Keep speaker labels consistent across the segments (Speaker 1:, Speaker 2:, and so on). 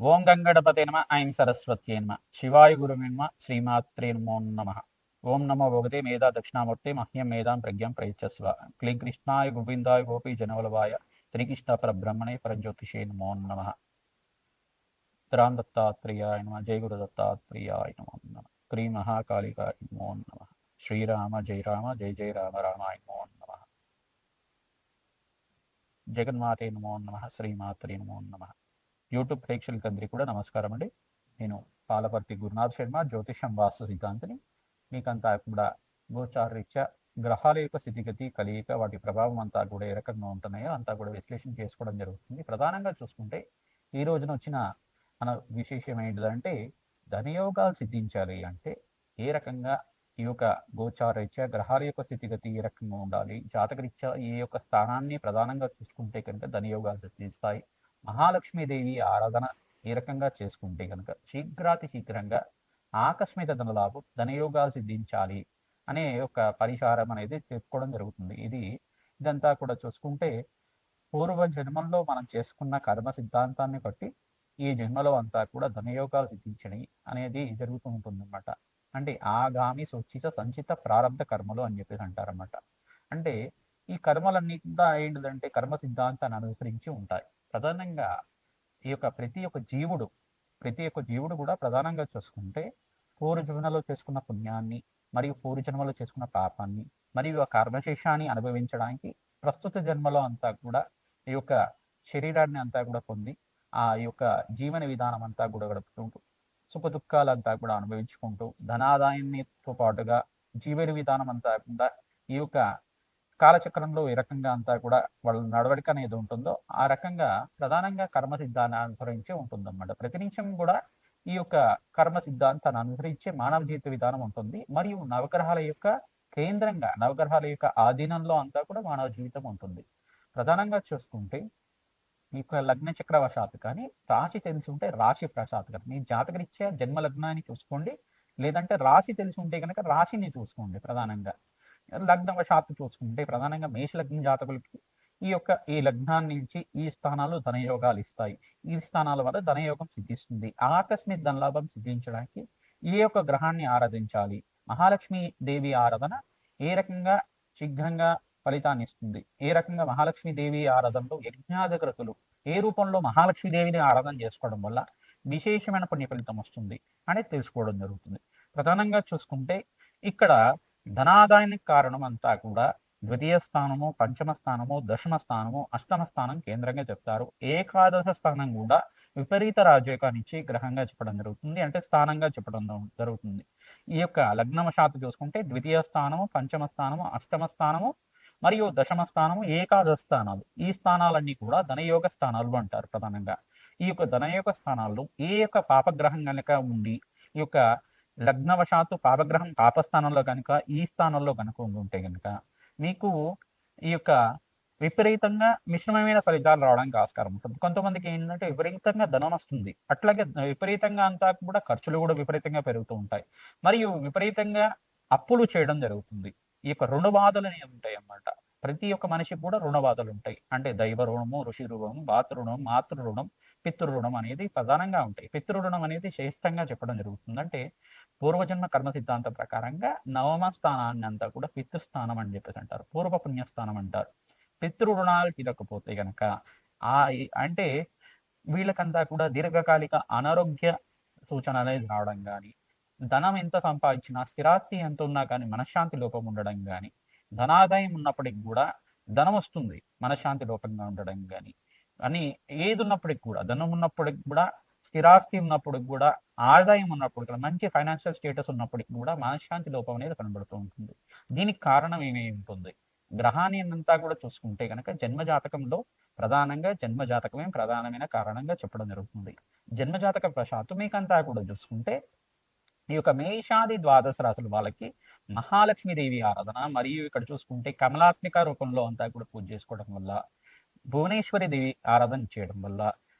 Speaker 1: ఓం గంగణపతే నమ ఐం సరస్వత్యే నమ. శివాయ గురువే నమ శ్రీమాత్రే నమో నమ. ఓం నమో భగవతే మేధా దక్షిణామూర్తి మహ్యం మేధాం ప్రజ్ఞం ప్రయచ్చస్వ. క్లీం కృష్ణాయ గోవిందాయ గోపీ జనవలవాయ. శ్రీకృష్ణ పరబ్రహ్మణే పరజ్యోతిషే నమో నమ. రామ్ దత్తాత్రేయాయ నమ జయ గురు దత్తాత్రేయాయ నమో నమ. క్రీ మహాకాళికాయ నమో నమ. శ్రీరామ జయ రామ జయ జయ రామ రామాయ నమో నమ. జగన్మాతే నమో నమ శ్రీమాత్రే నమో నమ. యూట్యూబ్ ప్రేక్షకులందరికీ కూడా నమస్కారం అండి. నేను పాలపర్తి గురునాథ్ శర్మ జ్యోతిషం వాస్తు సిద్ధాంతిని. మీకంతా కూడా గోచారరీత్యా గ్రహాల యొక్క స్థితిగతి కలియిక వాటి ప్రభావం అంతా కూడా ఏ రకంగా ఉంటున్నాయో అంతా కూడా విశ్లేషణ చేసుకోవడం జరుగుతుంది. ప్రధానంగా చూసుకుంటే ఈ రోజున వచ్చిన మన విశేషం ఏంటిదంటే ధనయోగాలు సిద్ధించాలి అంటే ఏ రకంగా ఈ యొక్క గోచారరీత్యా గ్రహాల యొక్క స్థితిగతి ఏ రకంగా ఉండాలి జాతకరీత్యా ఈ యొక్క స్థానాన్ని ప్రధానంగా చూసుకుంటే కనుక ధనయోగాలు సిద్ధిస్తాయి. మహాలక్ష్మీదేవి ఆరాధన ఏ రకంగా చేసుకుంటే కనుక శీఘ్రాతి శీఘ్రంగా ఆకస్మిక ధనలాభం ధనయోగాలు సిద్ధించాలి అనే ఒక పరిహారం అనేది చెప్పుకోవడం జరుగుతుంది. ఇది ఇదంతా కూడా చూసుకుంటే పూర్వ జన్మంలో మనం చేసుకున్న కర్మ సిద్ధాంతాన్ని బట్టి ఈ జన్మలో అంతా కూడా ధనయోగాలు సిద్ధించని అనేది జరుగుతూ ఉంటుందన్నమాట. అంటే ఆగామి సూచిత సంచిత ప్రారంభ కర్మలు అని చెప్పేసి అంటారన్నమాట. అంటే ఈ కర్మలన్నీ కూడా ఏంటిదంటే కర్మ సిద్ధాంతాన్ని అనుసరించి ఉంటాయి. ప్రధానంగా ఈ యొక్క ప్రతి ఒక్క జీవుడు ప్రతి ఒక్క జీవుడు కూడా ప్రధానంగా చూసుకుంటే పూర్వ జన్మలో చేసుకున్న పుణ్యాన్ని మరియు పూర్వ జన్మలో చేసుకున్న పాపాన్ని మరియు ఆ కర్మశేషాన్ని అనుభవించడానికి ప్రస్తుత జన్మలో అంతా కూడా ఈ యొక్క శరీరాన్ని అంతా కూడా పొంది ఆ యొక్క జీవన విధానం అంతా కూడా గడుపుతుంటూ సుఖ దుఃఖాలంతా కూడా అనుభవించుకుంటూ ధనాదాయాన్నితో పాటుగా జీవన విధానం అంతా కూడా ఈ యొక్క కాలచక్రంలో ఏ రకంగా అంతా కూడా వాళ్ళ నడవడిక అనేది ఉంటుందో ఆ రకంగా ప్రధానంగా కర్మ సిద్ధాన్ని అనుసరించే ఉంటుందన్నమాట. ప్రతి నిమిషం కూడా ఈ యొక్క కర్మ సిద్ధాంతాన్ని అనుసరించే మానవ జీవిత విధానం ఉంటుంది. మరియు నవగ్రహాల యొక్క కేంద్రంగా నవగ్రహాల యొక్క ఆధీనంలో అంతా కూడా మానవ జీవితం ఉంటుంది. ప్రధానంగా చూసుకుంటే ఈ యొక్క లగ్న చక్రవశాత్తు కానీ రాశి తెలిసి ఉంటే రాశి ప్రశాత్ కానీ మీ జాతకరీత్యా జన్మ లగ్నాన్ని చూసుకోండి. లేదంటే రాశి తెలిసి ఉంటే కనుక రాశిని చూసుకోండి ప్రధానంగా. లగ్నవశాత్తు చూసుకుంటే ప్రధానంగా మేష లగ్న జాతకులకి ఈ యొక్క ఈ లగ్నాన్ని నుంచి ఈ స్థానాలు ధనయోగాలు ఇస్తాయి. ఈ స్థానాల వల్ల ధనయోగం సిద్ధిస్తుంది. ఆకస్మిక ధనలాభం సిద్ధించడానికి ఈ యొక్క గ్రహాన్ని ఆరాధించాలి. మహాలక్ష్మి దేవి ఆరాధన ఏ రకంగా శీఘ్రంగా ఫలితాన్ని ఇస్తుంది? ఏ రకంగా మహాలక్ష్మి దేవి ఆరాధనలో యజ్ఞాధికృతులు ఏ రూపంలో మహాలక్ష్మి దేవిని ఆరాధన చేసుకోవడం వల్ల విశేషమైన పుణ్య ఫలితం వస్తుంది అనేది తెలుసుకోవడం జరుగుతుంది. ప్రధానంగా చూసుకుంటే ఇక్కడ ధనాదాయానికి కారణం అంతా కూడా ద్వితీయ స్థానము పంచమ స్థానము దశమ స్థానము అష్టమ స్థానం కేంద్రంగా చెప్తారు. ఏకాదశ స్థానం కూడా విపరీత రాజయోగాన్నిచ్చి గ్రహంగా చెప్పడం జరుగుతుంది. అంటే స్థానంగా చెప్పడం జరుగుతుంది. ఈ యొక్క లగ్నవశాత్తు చూసుకుంటే ద్వితీయ స్థానము పంచమ స్థానము అష్టమ స్థానము మరియు దశమ స్థానము ఏకాదశ స్థానాలు. ఈ స్థానాలన్నీ కూడా ధనయోగ స్థానాలు అంటారు ప్రధానంగా. ఈ యొక్క ధనయోగ స్థానాల్లో ఏ యొక్క పాపగ్రహం కనుక ఉండి ఈ యొక్క లగ్నవశాత్తు పాపగ్రహం పాపస్థానంలో కనుక ఈ స్థానంలో కనుక ఉంటే కనుక మీకు ఈ యొక్క విపరీతంగా మిశ్రమమైన ఫలితాలు రావడానికి ఆస్కారం ఉంటుంది. కొంతమందికి ఏంటంటే విపరీతంగా ధనం వస్తుంది. అట్లాగే విపరీతంగా అంతా కూడా ఖర్చులు కూడా విపరీతంగా పెరుగుతూ ఉంటాయి. మరియు విపరీతంగా అప్పులు చేయడం జరుగుతుంది. ఈ యొక్క రుణ బాధలు అనేవి ఉంటాయి అన్నమాట. ప్రతి ఒక్క మనిషికి కూడా రుణ బాధలు ఉంటాయి. అంటే దైవ రుణము ఋషి రుణం మాతృ రుణం మాతృ రుణం పితృ రుణం అనేది ప్రధానంగా ఉంటాయి. పితృ రుణం అనేది శ్రేష్టంగా చెప్పడం జరుగుతుంది. అంటే పూర్వజన్మ కర్మ సిద్ధాంతం ప్రకారంగా నవమ స్థానాన్ని అంతా కూడా పితృస్థానం అని చెప్పేసి అంటారు. పూర్వ పుణ్యస్థానం అంటారు. పితృ రుణాలు తీరకపోతే గనక ఆ అంటే వీళ్ళకంతా కూడా దీర్ఘకాలిక అనారోగ్య సూచన అనేది రావడం కానీ ధనం ఎంత సంపాదించినా స్థిరాస్తి ఎంత ఉన్నా కానీ మనశ్శాంతి లోపం ఉండడం కానీ ధనాదాయం ఉన్నప్పటికి కూడా ధనం వస్తుంది మనశ్శాంతి లోపంగా ఉండడం కానీ అని ఏది ఉన్నప్పటికి కూడా ధనం ఉన్నప్పటికి కూడా స్థిరాస్తి ఉన్నప్పుడు కూడా ఆదాయం ఉన్నప్పుడు కూడా మంచి ఫైనాన్షియల్ స్టేటస్ ఉన్నప్పటికి కూడా మనశ్శాంతి లోపం అనేది కనబడుతూ ఉంటుంది. దీనికి కారణం ఏమేమి ఉంటుంది? గ్రహాన్ని అంతా కూడా చూసుకుంటే కనుక జన్మజాతకంలో ప్రధానంగా జన్మజాతకమే ప్రధానమైన కారణంగా చెప్పడం జరుగుతుంది. జన్మజాతక ప్రశాత్తు మీకంతా కూడా చూసుకుంటే ఈ యొక్క మేషాది ద్వాదశ రాశుల వాళ్ళకి మహాలక్ష్మీదేవి ఆరాధన మరియు ఇక్కడ చూసుకుంటే కమలాత్మిక రూపంలో అంతా కూడా పూజ చేసుకోవడం వల్ల భువనేశ్వరి దేవి ఆరాధన చేయడం వల్ల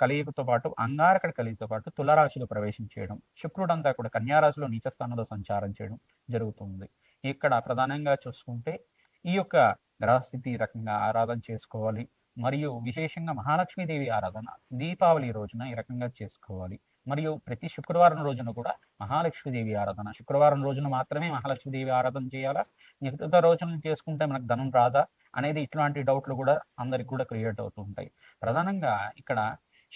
Speaker 1: కలియుగతో పాటు అంగారకడ కలియుగతో పాటు తులరాశిలో ప్రవేశించేయడం శుక్రుడు అంతా కూడా కన్యారాశిలో నీచస్థానంలో సంచారం చేయడం జరుగుతుంది. ఇక్కడ ప్రధానంగా చూసుకుంటే ఈ యొక్క గ్రహస్థితి రకంగా ఆరాధన చేసుకోవాలి. మరియు విశేషంగా మహాలక్ష్మీదేవి ఆరాధన దీపావళి రోజున ఈ రకంగా చేసుకోవాలి. మరియు ప్రతి శుక్రవారం రోజున కూడా మహాలక్ష్మీదేవి ఆరాధన. శుక్రవారం రోజున మాత్రమే మహాలక్ష్మీదేవి ఆరాధన చేయాలా? మిగతా రోజున చేసుకుంటే మనకు ధనం రాదా? అనేది ఇట్లాంటి డౌట్లు కూడా అందరికి కూడా క్రియేట్ అవుతూ ఉంటాయి. ప్రధానంగా ఇక్కడ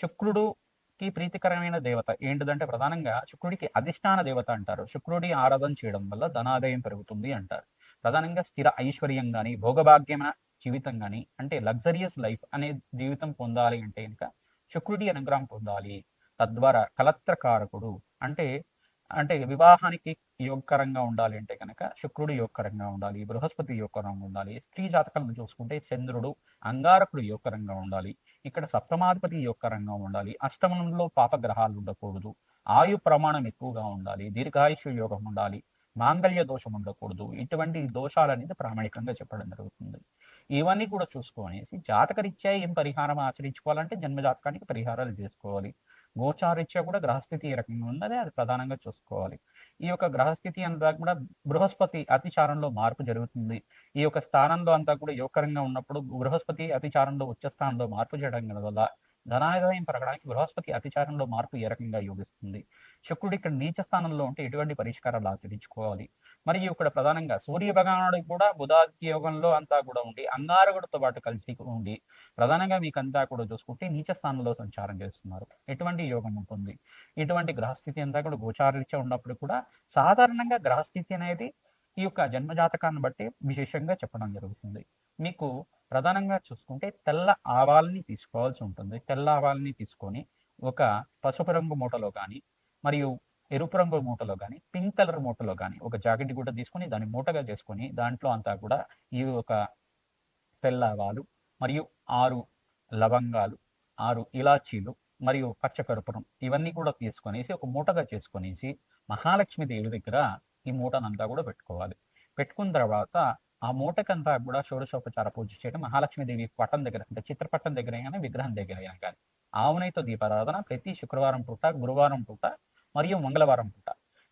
Speaker 1: శుక్రుడుకి ప్రీతికరమైన దేవత ఏంటిదంటే ప్రధానంగా శుక్రుడికి అధిష్టాన దేవత అంటారు. శుక్రుడి ఆరాధన చేయడం వల్ల ధనాదాయం పెరుగుతుంది అంటారు. ప్రధానంగా స్థిర ఐశ్వర్యం కానీ భోగభాగ్యమైన జీవితం కానీ అంటే లగ్జరియస్ లైఫ్ అనే జీవితం పొందాలి అంటే కనుక శుక్రుడి అనుగ్రహం పొందాలి. తద్వారా కలత్రకారకుడు అంటే అంటే వివాహానికి యోగకరంగా ఉండాలి అంటే కనుక శుక్రుడు యోగకరంగా ఉండాలి బృహస్పతి యోగకరంగా ఉండాలి స్త్రీ జాతకాలను చూసుకుంటే చంద్రుడు అంగారకుడు యోగకరంగా ఉండాలి. ఇక్కడ సప్తమాధిపతి యొక్క రంగం ఉండాలి. అష్టమంలో పాపగ్రహాలు ఉండకూడదు. ఆయు ప్రమాణం ఎక్కువగా ఉండాలి. దీర్ఘాయుష్య యోగం ఉండాలి. మాంగళ్య దోషం ఉండకూడదు. ఇటువంటి దోషాలు అనేది ప్రామాణికంగా చెప్పడం జరుగుతుంది. ఇవన్నీ కూడా చూసుకోనేసి జాతకరీత్యా ఏం పరిహారం ఆచరించుకోవాలంటే జన్మ జాతకానికి పరిహారాలు చేసుకోవాలి. గోచారీత్యా కూడా గ్రహస్థితి ఏ రకంగా ఉన్నది అది ప్రధానంగా చూసుకోవాలి. ఈ యొక్క గ్రహస్థితి అంతా కూడా బృహస్పతి అతిచారంలో మార్పు జరుగుతుంది. ఈ యొక్క స్థానంలో అంతా కూడా యోగకరంగా ఉన్నప్పుడు బృహస్పతి అతిచారంలో ఉచ్చ స్థానంలో మార్పు చేయడం వల్ల ధనాదాయం పెరగడానికి బృహస్పతి అతిచారంలో మార్పు ఏ రకంగా యోగిస్తుంది? శుక్రుడు ఇక్కడ నీచ స్థానంలో ఉంటే ఎటువంటి పరిష్కారాలు ఆచరించుకోవాలి? మరియు ఇక్కడ ప్రధానంగా సూర్య భగవానుడు కూడా బుధాదిత్య యోగంలో అంతా కూడా ఉండి అంగారకుడితో పాటు కలిసి ఉండి ప్రధానంగా మీకు అంతా కూడా చూసుకుంటే నీచ స్థానంలో సంచారం చేస్తున్నారు. ఎటువంటి యోగం ఉంటుంది? ఇటువంటి గ్రహస్థితి అంతా కూడా గోచారీత్యా ఉన్నప్పుడు కూడా సాధారణంగా గ్రహస్థితి అనేది ఈ యొక్క జన్మజాతకాన్ని బట్టి విశేషంగా చెప్పడం జరుగుతుంది. మీకు ప్రధానంగా చూసుకుంటే తెల్ల ఆవాల్ని తీసుకోవాల్సి ఉంటుంది. తెల్ల ఆవాల్ని తీసుకొని ఒక పసుపు రంగు మూటలో కానీ మరియు ఎరుపు రంగు మూటలో కానీ పింక్ కలర్ మూటలో కానీ ఒక జాకెట్ కూడా తీసుకొని దాన్ని మూటగా చేసుకొని దాంట్లో అంతా కూడా ఈ ఒక తెల్ల ఆవాలు మరియు ఆరు లవంగాలు ఆరు ఇలాచీలు మరియు పచ్చకర్పూరం ఇవన్నీ కూడా తీసుకొనేసి ఒక మూటగా చేసుకొనేసి మహాలక్ష్మి దేవి దగ్గర ఈ మూటనంతా కూడా పెట్టుకోవాలి. పెట్టుకున్న తర్వాత ఆ మూటకంతా కూడా షోడశోపచార పూజ చేయడం మహాలక్ష్మీదేవి పట్టం దగ్గర అంటే చిత్రపట్టం దగ్గర కానీ విగ్రహం దగ్గర అయినా కానీ ఆవునైతో దీపారాధన ప్రతి శుక్రవారం పూట గురువారం పూట మరియు మంగళవారం పూట.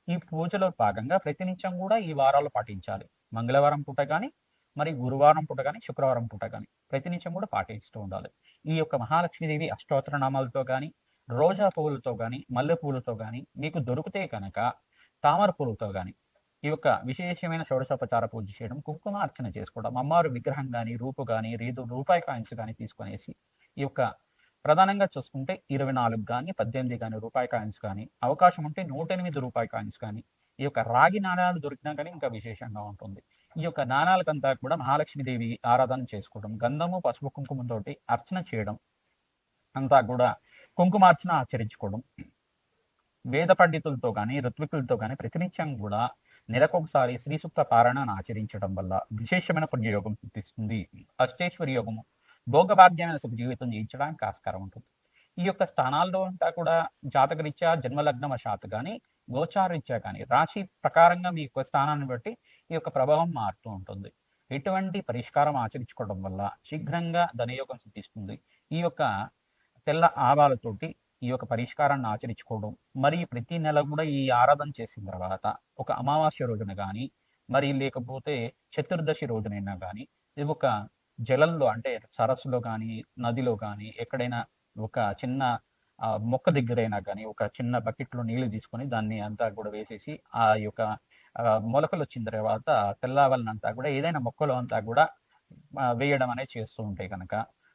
Speaker 1: ఈ పూజలో భాగంగా ప్రతినిత్యం కూడా ఈ వారాలు పాటించాలి. మంగళవారం పూట కానీ మరి గురువారం పూట కానీ శుక్రవారం పూట కానీ ప్రతినిత్యం కూడా పాటిస్తూ ఉండాలి. ఈ యొక్క మహాలక్ష్మీదేవి అష్టోత్తర నామాలతో కానీ రోజా పువ్వులతో కానీ మల్లె పువ్వులతో కానీ మీకు దొరికితే కనుక తామర పూలతో కానీ ఈ యొక్క విశేషమైన షోడశోపచార పూజ చేయడం కుంకుమ అర్చన చేసుకోవడం అమ్మవారి విగ్రహం కానీ రూపు కానీ రీదు రూపాయి కాయిన్స్ కానీ తీసుకునేసి ఈ యొక్క ప్రధానంగా చూసుకుంటే ఇరవై నాలుగు కానీ పద్దెనిమిది కానీ రూపాయి కాయిన్స్ కానీ అవకాశం ఉంటే నూట ఎనిమిది రూపాయి కాయిన్స్ కానీ ఈ యొక్క రాగి నాణాలు దొరికినా కానీ ఇంకా విశేషంగా ఉంటుంది. ఈ యొక్క నాణాలకంతా కూడా మహాలక్ష్మీదేవి ఆరాధన చేసుకోవడం గంధము పసుపు కుంకుమతోటి అర్చన చేయడం అంతా కూడా కుంకుమార్చన ఆచరించుకోవడం వేద పండితులతో కానీ ఋత్వికులతో కానీ ప్రతినిత్యం కూడా నెలకొకసారి శ్రీ సూక్త పారాయణను ఆచరించడం వల్ల విశేషమైన పుణ్యయోగం సిద్ధిస్తుంది. అష్టేశ్వరి యోగము. భోగభాగ్యమైన సుఖ జీవితం జీవించడానికి ఆస్కారం ఉంటుంది. ఈ యొక్క స్థానాల్లో అంతా కూడా జాతకరీత్యా జన్మలగ్నం వశాత్ కానీ గోచారీత్యా కానీ రాశి ప్రకారంగా మీ యొక్క స్థానాన్ని బట్టి ఈ యొక్క ప్రభావం మారుతూ ఉంటుంది. ఎటువంటి పరిష్కారం ఆచరించుకోవడం వల్ల శీఘ్రంగా ధనయోగం సిద్ధిస్తుంది. ఈ యొక్క తెల్ల ఆవాలతోటి ఈ యొక్క పరిష్కారాన్ని ఆచరించుకోవడం మరి ప్రతి నెల కూడా ఈ ఆరాధన చేసిన తర్వాత ఒక అమావాస్య రోజున కానీ మరి లేకపోతే చతుర్దశి రోజునైనా కానీ ఇది ఒక జలంలో అంటే సరస్సులో కానీ నదిలో కానీ ఎక్కడైనా ఒక చిన్న ఆ, మొక్క దగ్గరైనా కానీ ఒక చిన్న బకెట్లో నీళ్ళు తీసుకొని దాన్ని అంతా కూడా వేసేసి ఆ యొక్క మొలకలు వచ్చిన తర్వాత తెల్లవల్ని కూడా ఏదైనా మొక్కలో అంతా కూడా వేయడం అనేది చేస్తూ ఉంటాయి కనుక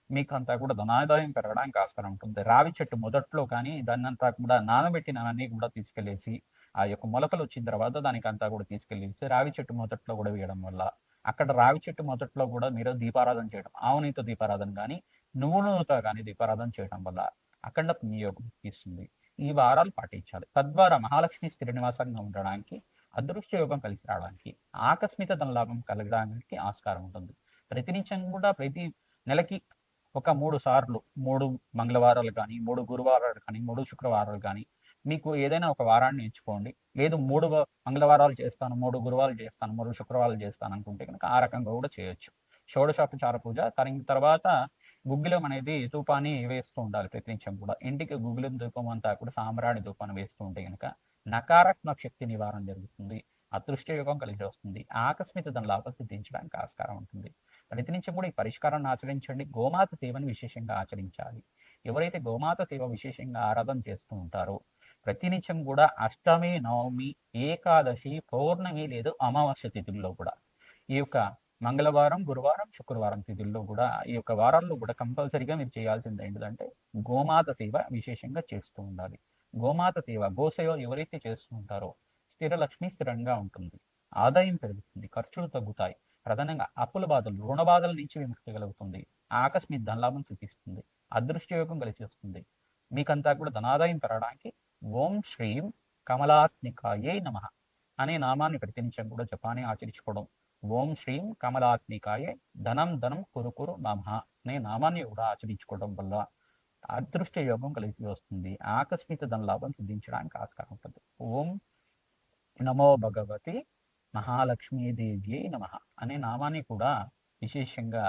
Speaker 1: మీకు అంతా కూడా ధనాదాయం పెరగడానికి ఆస్కారం ఉంటుంది. రావి చెట్టు మొదట్లో కానీ దాన్ని అంతా కూడా నానబెట్టినవన్నీ కూడా తీసుకెళ్ళేసి ఆ యొక్క మొలకలు వచ్చిన తర్వాత దానికి అంతా కూడా తీసుకెళ్ళేసి రావి చెట్టు మొదట్లో కూడా వేయడం వల్ల అక్కడ రావి చెట్టు మొదట్లో కూడా మీరు దీపారాధన చేయడం ఆవునితో దీపారాధన కానీ నువ్వు కానీ దీపారాధన చేయడం వల్ల అఖండ పుణ్యయోగం ఇస్తుంది. ఈ వారాలు పాటించాలి. తద్వారా మహాలక్ష్మి స్థిర నివాసంగా ఉండడానికి అదృష్ట యోగం కలిసి రావడానికి ఆకస్మిక ధనలాభం కలగడానికి ఆస్కారం ఉంటుంది. ప్రతినిత్యం కూడా ప్రతి నెలకి ఒక మూడు సార్లు మూడు మంగళవారాలు కానీ మూడు గురువారాలు కానీ మూడు శుక్రవారాలు కానీ మీకు ఏదైనా ఒక వారాన్ని ఎంచుకోండి. లేదు మూడు వ- మంగళవారాలు చేస్తాను మూడు గురువాలు చేస్తాను మూడు శుక్రవారాలు చేస్తాను అనుకుంటే కనుక ఆ రకంగా కూడా చేయొచ్చు. షోడశోపచార పూజ తర్వాత గుగ్గిలం అనేది ధూపాన్ని వేస్తూ ఉండాలి ప్రతినిత్యం కూడా. ఇంటికి గుగ్గిలం ధూపం అంతా కూడా సాంబ్రాణి ధూపాన్ని వేస్తూ ఉంటే కనుక నకారాత్మక శక్తి నివారణ జరుగుతుంది. అదృష్ట యోగం కలిసి వస్తుంది. ఆకస్మిక దాని లాభం సిద్ధించడానికి ఆస్కారం ఉంటుంది. ప్రతినిత్యం కూడా ఈ పరిష్కారాన్ని ఆచరించండి. గోమాత సేవని విశేషంగా ఆచరించాలి. ఎవరైతే గోమాత సేవ విశేషంగా ఆరాధన చేస్తూ ఉంటారో ప్రతినిత్యం కూడా అష్టమి నవమి ఏకాదశి పౌర్ణమి లేదు అమావాస్య తిథుల్లో కూడా. ఈ యొక్క మంగళవారం గురువారం శుక్రవారం తిథుల్లో కూడా ఈ యొక్క వారాల్లో కూడా కంపల్సరీగా మీరు చేయాల్సింది ఏంటంటే గోమాత సేవ విశేషంగా చేస్తూ ఉండాలి. గోమాత సేవ గోసేవ ఎవరైతే చేస్తూ ఉంటారో స్థిర లక్ష్మి స్థిరంగా ఉంటుంది. ఆదాయం పెరుగుతుంది ఖర్చులు తగ్గుతాయి. ప్రధానంగా అప్పుల బాధలు రుణ బాధల నుంచి విముక్తి కలుగుతుంది. ఆకస్మిక ధనలాభం సూచిస్తుంది అదృష్టయోగం కలిసి వస్తుంది మీకంతా కూడా ధనాదాయం పెరగడానికి ఓం శ్రీం కమలాత్మికాయే నమ అనే నామాన్ని ప్రతినిత్యం కూడా జపాన్ని ఆచరించుకోవడం. ఓం శ్రీం కమలాత్మికాయే ధనం ధనం కురుకురు నమ అనే నామాన్ని కూడా ఆచరించుకోవడం వల్ల అదృష్ట యోగం కలిసి వస్తుంది. ఆకస్మిక ధనలాభం సిద్ధించడానికి ఆస్కారం ఉంటుంది. ఓం నమో భగవతి మహాలక్ష్మీదేవి నమ అనే నామాన్ని కూడా విశేషంగా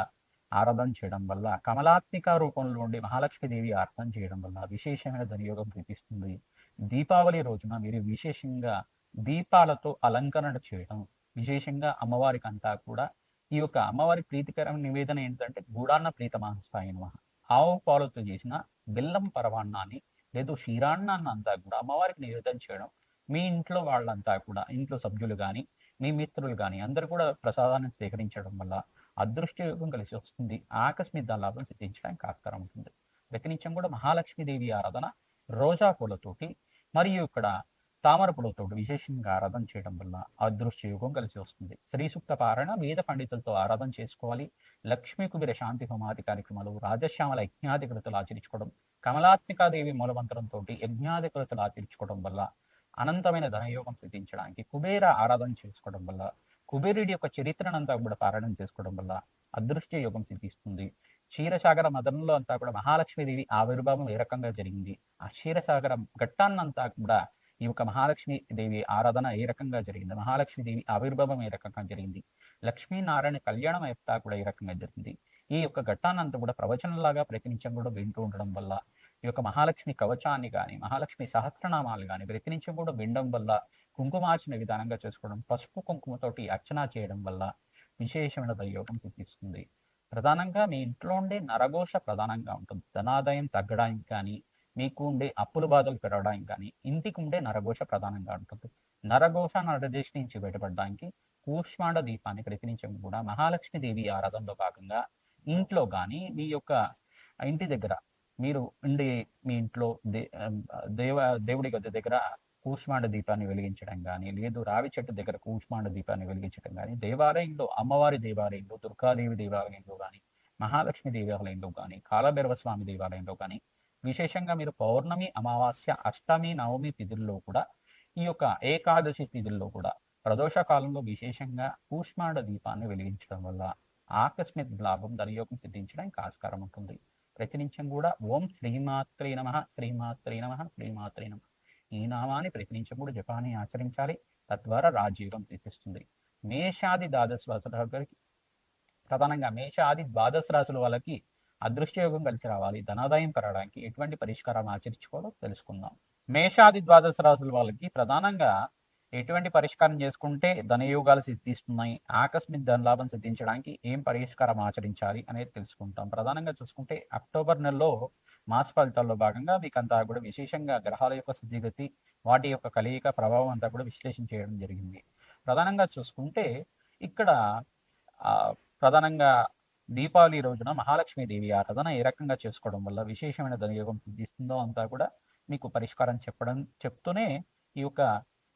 Speaker 1: ఆరాధన చేయడం వల్ల కమలాత్మిక రూపంలో ఉండి మహాలక్ష్మీదేవి ఆరాధన చేయడం వల్ల విశేషమైన ధనయోగం చూపిస్తుంది దీపావళి రోజున మీరు విశేషంగా దీపాలతో అలంకరణ చేయడం విశేషంగా అమ్మవారికి అంతా కూడా ఈ యొక్క అమ్మవారి ప్రీతికరమైన నివేదన ఏంటంటే గూడాన్న ప్రీతమాంసాయ నమ. ఆవు పాలతో చేసిన బెల్లం పరవాన్నాన్ని లేదు క్షీరాన్నాన్ని అంతా కూడా అమ్మవారికి నివేదన చేయడం మీ ఇంట్లో వాళ్ళంతా కూడా ఇంట్లో సభ్యులు కానీ మీ మిత్రులు కానీ అందరూ కూడా ప్రసాదాన్ని స్వీకరించడం వల్ల అదృష్ట యోగం కలిసి వస్తుంది. ఆకస్మిక లాభం సిద్ధించడానికి ఆస్కారం ఉంటుంది. ప్రతినిత్యం కూడా మహాలక్ష్మీదేవి ఆరాధన రోజా పూలతోటి మరియు ఇక్కడ తామర పూలతోటి విశేషంగా ఆరాధన చేయడం వల్ల అదృష్ట యోగం కలిసి వస్తుంది. శ్రీ సూక్త పారాయణ వేద పండితులతో ఆరాధన చేసుకోవాలి. లక్ష్మీ కుబీర శాంతి హోమాది కార్యక్రమాలు రాజశ్యామల యజ్ఞాధికృతులు ఆచరించుకోవడం కమలాత్మికాదేవి మూలమంత్రంతో యజ్ఞాధికృతులు ఆచరించుకోవడం వల్ల అనంతమైన ధనయోగం సిద్ధించడానికి కుబేర ఆరాధన చేసుకోవడం వల్ల కుబేరుడి యొక్క చరిత్రనంతా కూడా పారాయణం చేసుకోవడం వల్ల అదృష్ట యోగం సిద్ధిస్తుంది. క్షీరసాగర మదనంలో అంతా కూడా మహాలక్ష్మీదేవి ఆవిర్భావం ఏ రకంగా జరిగింది? ఆ క్షీరసాగర ఘట్టాన్నంతా కూడా ఈ యొక్క మహాలక్ష్మి దేవి ఆరాధన ఏ రకంగా జరిగింది? మహాలక్ష్మీదేవి ఆవిర్భావం ఏ రకంగా జరిగింది? లక్ష్మీనారాయణ కళ్యాణం అంతా కూడా ఏ రకంగా జరిగింది? ఈ యొక్క ఘట్టానంతా కూడా ప్రవచనంలాగా ప్రతినిత్యం కూడా వింటూ ఉండడం వల్ల ఈ యొక్క మహాలక్ష్మి కవచాన్ని కానీ మహాలక్ష్మి సహస్రనామాలు కానీ ప్రతినిత్యం కూడా వినడం వల్ల కుంకుమార్చన విధానంగా చేసుకోవడం పసుపు కుంకుమతోటి అర్చన చేయడం వల్ల విశేషమైన దయోగం సిద్ధిస్తుంది. ప్రధానంగా మీ ఇంట్లో ఉండే నరఘోష ప్రధానంగా ఉంటుంది. ధనాదాయం తగ్గడానికి కానీ మీకు ఉండే అప్పుల బాధలు పెరగడానికి కానీ ఇంటికి ఉండే నరఘోష ప్రధానంగా ఉంటుంది. నరఘోష నరదేశ నుంచి బయటపడడానికి కూష్మాండ దీపాన్ని ప్రతినిత్యం కూడా మహాలక్ష్మి దేవి ఆరాధనలో భాగంగా ఇంట్లో కానీ మీ యొక్క ఇంటి దగ్గర మీరు ఉండే మీ ఇంట్లో దే దేవ దేవుడి గది దగ్గర కూష్మాండ దీపాన్ని వెలిగించడం కానీ లేదు రావి చెట్టు దగ్గర కూష్మాండ దీపాన్ని వెలిగించడం కానీ దేవాలయంలో అమ్మవారి దేవాలయంలో దుర్గాదేవి దేవాలయంలో కానీ మహాలక్ష్మి దేవాలయంలో కానీ కాలభైరవ స్వామి దేవాలయంలో కానీ విశేషంగా మీరు పౌర్ణమి అమావాస్య అష్టమి నవమి తిథుల్లో కూడా ఈ యొక్క ఏకాదశి తిథుల్లో కూడా ప్రదోష కాలంలో విశేషంగా కూష్మాండ దీపాన్ని వెలిగించడం వల్ల ఆకస్మిక లాభం ధనయోగం సిద్ధించడానికి ఆస్కారం ఉంటుంది. ప్రతినిత్యం కూడా ఓం శ్రీమాత్రే నమ శ్రీమాత్రే నమ శ్రీమాత్రే నమ. ఈ నామాన్ని ప్రతినిత్యం కూడా జపాన్ని ఆచరించాలి. తద్వారా రాజయోగం తీసిస్తుంది మేషాది ద్వాదశ రాశులకి ప్రధానంగా మేషాది ద్వాదశ రాసుల వాళ్ళకి అదృష్టయోగం కలిసి రావాలి. ధనాదాయం పెరగడానికి ఎటువంటి పరిష్కారం ఆచరించుకోవాలో తెలుసుకుందాం. మేషాది ద్వాదశ రాసుల వాళ్ళకి ప్రధానంగా ఎటువంటి పరిష్కారం చేసుకుంటే ధనయోగాలు సిద్ధిస్తున్నాయి. ఆకస్మిక ధనలాభం సిద్ధించడానికి ఏం పరిష్కారం ఆచరించాలి అనేది తెలుసుకుంటాం. ప్రధానంగా చూసుకుంటే అక్టోబర్ నెలలో మాస ఫలితాల్లో భాగంగా మీకు అంతా కూడా విశేషంగా గ్రహాల యొక్క స్థితిగతి వాటి యొక్క కలయిక ప్రభావం అంతా కూడా విశ్లేషణ చేయడం జరిగింది. ప్రధానంగా చూసుకుంటే ఇక్కడ ప్రధానంగా దీపావళి రోజున మహాలక్ష్మీదేవి ఆరాధన ఏ రకంగా చేసుకోవడం వల్ల విశేషమైన ధనయోగం సిద్ధిస్తుందో అంతా కూడా మీకు పరిష్కారం చెప్పడం చెప్తూనే ఈ యొక్క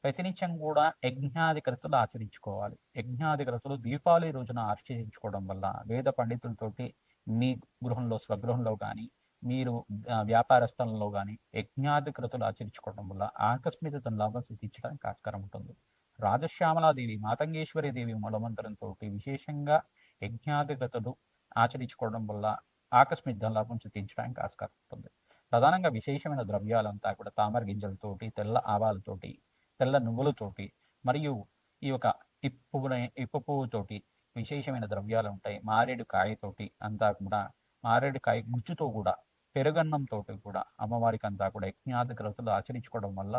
Speaker 1: ప్రతినిత్యం కూడా యజ్ఞాధికృతులు ఆచరించుకోవాలి. యజ్ఞాధికృతులు దీపావళి రోజున ఆచరించుకోవడం వల్ల వేద పండితులతోటి మీ గృహంలో స్వగృహంలో కానీ మీరు వ్యాపారస్థలంలో కానీ యజ్ఞాధికృతులు ఆచరించుకోవడం వల్ల ఆకస్మిక లాభం సిద్ధించడానికి ఆస్కారం ఉంటుంది. రాజశ్యామలాదేవి మాతంగేశ్వరి దేవి మూలమంత్రంతో విశేషంగా యజ్ఞాధికృతులు ఆచరించుకోవడం వల్ల ఆకస్మిక లాభం సిద్ధించడానికి ఆస్కారం ఉంటుంది. ప్రధానంగా విశేషమైన ద్రవ్యాలంతా కూడా తామర గింజలతోటి తెల్ల ఆవాలతోటి తెల్ల నువ్వులతోటి మరియు ఈ యొక్క ఇప్పు ఇప్పు పువ్వుతోటి విశేషమైన ద్రవ్యాలు ఉంటాయి. మారేడు కాయతోటి అంతా కూడా మారేడు కాయ గుజ్జుతో కూడా పెరుగన్నంతో కూడా అమ్మవారికి అంతా కూడా యజ్ఞాది గ్రతులు ఆచరించుకోవడం వల్ల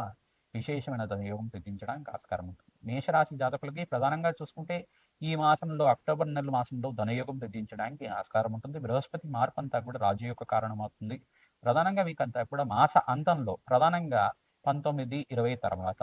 Speaker 1: విశేషమైన యోగం సిద్ధించడానికి ఆస్కారం ఉంటుంది. మేషరాశి జాతకులకి ప్రధానంగా చూసుకుంటే ఈ మాసంలో అక్టోబర్ నెల మాసంలో ధనయోగం సిద్ధించడానికి ఆస్కారం ఉంటుంది. బృహస్పతి మార్పు అంతా కూడా రాజయోగ కారణమవుతుంది. ప్రధానంగా మీకు అంతా కూడా మాస అంతంలో ప్రధానంగా పంతొమ్మిది ఇరవై తర్వాత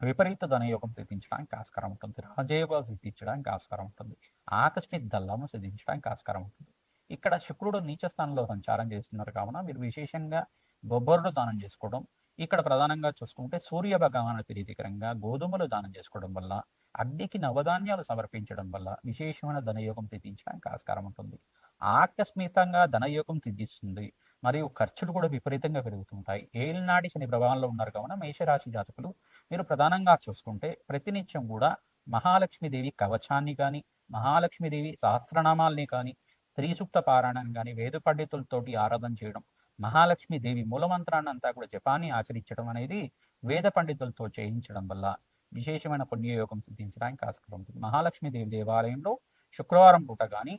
Speaker 1: విపరీత ధనయోగం సిద్ధించడానికి ఆస్కారం ఉంటుంది. రాజయోగాలు సిద్ధించడానికి ఆస్కారం ఉంటుంది. ఆకస్మిక దల్లము సిద్ధించడానికి ఆస్కారం ఉంటుంది. ఇక్కడ శుక్రుడు నీచ స్థానంలో సంచారం చేస్తున్నారు కావున మీరు విశేషంగా బొబ్బర్లు దానం చేసుకోవడం ఇక్కడ ప్రధానంగా చూసుకుంటే సూర్య భగవాన ప్రీతికరంగా గోధుమలు దానం చేసుకోవడం వల్ల అగ్నికి నవధాన్యాలు సమర్పించడం వల్ల విశేషమైన ధనయోగం సిద్ధించడానికి ఆస్కారం ఉంటుంది. ఆకస్మితంగా ధనయోగం సిద్ధిస్తుంది మరియు ఖర్చులు కూడా విపరీతంగా పెరుగుతుంటాయి. ఏలినాటి శని ప్రభావంలో ఉన్నారు కావున మేషరాశి జాతకులు మీరు ప్రధానంగా చూసుకుంటే ప్రతినిత్యం కూడా మహాలక్ష్మీదేవి కవచాన్ని కానీ మహాలక్ష్మీదేవి సహస్రనామాల్ని కానీ స్త్రీ సూక్త పారాయణం కానీ వేద పండితులతోటి ఆరాధన చేయడం మహాలక్ష్మీదేవి మూలమంత్రాన్ని అంతా కూడా జపాన్ని ఆచరించడం అనేది వేద పండితులతో చేయించడం వల్ల విశేషమైన పుణ్యయోగం సిద్ధించడానికి ఆస్కారం ఉంటుంది. మహాలక్ష్మీదేవి దేవాలయంలో శుక్రవారం పూట కానీ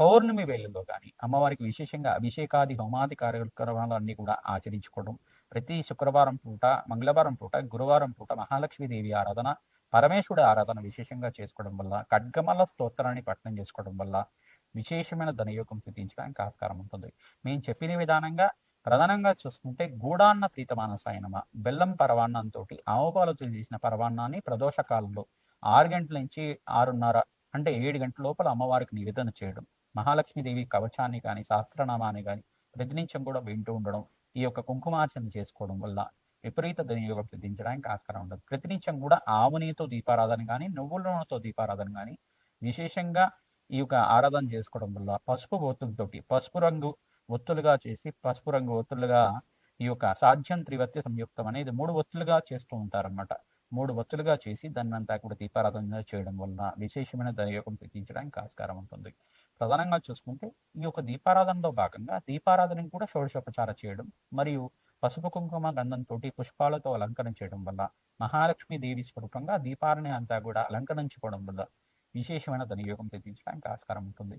Speaker 1: పౌర్ణమి వేళల్లో కానీ అమ్మవారికి విశేషంగా అభిషేకాది హోమాది కార్యక్రమాలన్నీ కూడా ఆచరించుకోవడం ప్రతి శుక్రవారం పూట మంగళవారం పూట గురువారం పూట మహాలక్ష్మీదేవి ఆరాధన పరమేశ్వరుడు ఆరాధన విశేషంగా చేసుకోవడం వల్ల ఖడ్గమల స్తోత్రాన్ని పఠనం చేసుకోవడం వల్ల విశేషమైన ధనయోగం సిద్ధించడానికి ఆస్కారం ఉంటుంది. మేము చెప్పిన విధానంగా ప్రధానంగా చూసుకుంటే గూడాన్న ప్రీతమానసాయనమ బెల్లం పరవాన్నంతో ఆవుపాలతో చేసిన పరవాన్నాన్ని ప్రదోష కాలంలో ఆరు గంటల నుంచి ఆరున్నర అంటే ఏడు గంటల లోపల అమ్మవారికి నివేదన చేయడం మహాలక్ష్మీదేవి కవచాన్ని కానీ సహస్రనామాన్ని కానీ ప్రతినిత్యం కూడా వింటూ ఉండడం ఈ యొక్క కుంకుమార్చన చేసుకోవడం వల్ల విపరీత ధనియోగం సిద్ధించడానికి ఆస్కారం ఉండదు ప్రతినిత్యం కూడా ఆవునితో దీపారాధన కానీ నువ్వుల నూనెతో దీపారాధన కానీ విశేషంగా ఈ యొక్క ఆరాధన చేసుకోవడం వల్ల పసుపు ఒత్తులతోటి పసుపు రంగు ఒత్తులుగా చేసి పసుపు రంగు ఒత్తులుగా ఈ యొక్క సాధ్యం త్రివత్య సంయుక్తం అనేది మూడు ఒత్తులుగా చేస్తూ ఉంటారన్నమాట. మూడు ఒత్తులుగా చేసి దాన్ని అంతా కూడా దీపారాధన చేయడం వలన విశేషమైన దయోగం సిద్ధించడానికి ఆస్కారం ఉంటుంది. ప్రధానంగా చూసుకుంటే ఈ యొక్క దీపారాధనలో భాగంగా దీపారాధనను కూడా షోడశోపచార చేయడం మరియు పసుపు కుంకుమ గంధంతో పుష్పాలతో అలంకరణ చేయడం వల్ల మహాలక్ష్మి దేవి స్వరూపంగా దీపాలని అంతా కూడా అలంకరించుకోవడం వల్ల విశేషమైన ధనయోగం తెప్పించడానికి ఆస్కారం ఉంటుంది.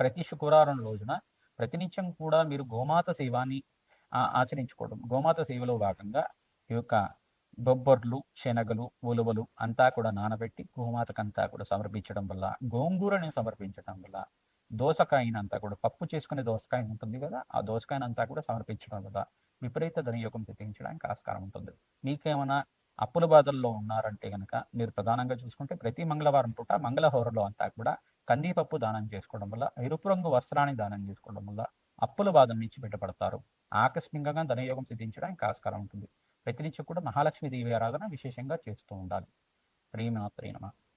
Speaker 1: ప్రతి శుక్రవారం రోజున ప్రతినిత్యం కూడా మీరు గోమాత సేవాన్ని ఆచరించుకోవడం. గోమాత సేవలో భాగంగా ఈ యొక్క బొబ్బర్లు శనగలు ఉలువలు అంతా కూడా నానబెట్టి గోమాతకంతా కూడా సమర్పించడం వల్ల గోంగూరని సమర్పించడం వల్ల దోసకాయనంతా కూడా పప్పు చేసుకునే దోసకాయ ఉంటుంది కదా ఆ దోసకాయనంతా కూడా సమర్పించడం వల్ల విపరీత ధనయోగం తెప్పించడానికి ఆస్కారం ఉంటుంది. మీకేమైనా అప్పుల బాధల్లో ఉన్నారంటే కనుక మీరు ప్రధానంగా చూసుకుంటే ప్రతి మంగళవారం పూట మంగళహోరలో అంతా కూడా కందిపప్పు దానం చేసుకోవడం వల్ల ఎరుపు రంగు వస్త్రాన్ని దానం చేసుకోవడం వల్ల అప్పుల బాధల నుంచి బయటపడతారు. ఆకస్మికంగా ధనయోగం సిద్ధించడానికి ఆస్కారం ఉంటుంది. ప్రతినిత్యం కూడా మహాలక్ష్మి దేవి ఆరాధన విశేషంగా చేస్తూ ఉండాలి. శ్రీమాత్రే నమ.